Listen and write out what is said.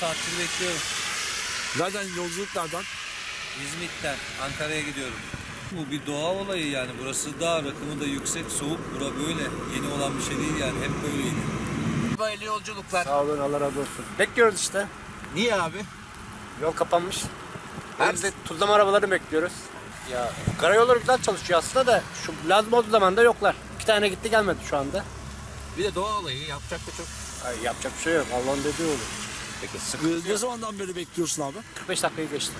saattir bekliyorum. Nereden yolculuk nereden? İzmit'ten Ankara'ya gidiyorum. Bu bir doğa olayı yani. Burası dağ, rakımı da yüksek, soğuk. Bura böyle. Yeni olan bir şey değil yani. Hep böyleydi. Böyle yolculuklar. Sağ olun Allah razı olsun. Bekliyoruz işte. Niye abi? Yol kapanmış. Hem de tuzlama arabaları bekliyoruz. Ya karayolları güzel çalışıyor aslında da şu lazım olduğu zaman da yoklar. İki tane gitti gelmedi şu anda. Bir de doğa olayı yapacak da çok. Ay, yapacak bir şey yok. Allah'ın dediği olur. Peki. Ee, Ne zamandan beri bekliyorsun abi? 45 dakikayı geçti.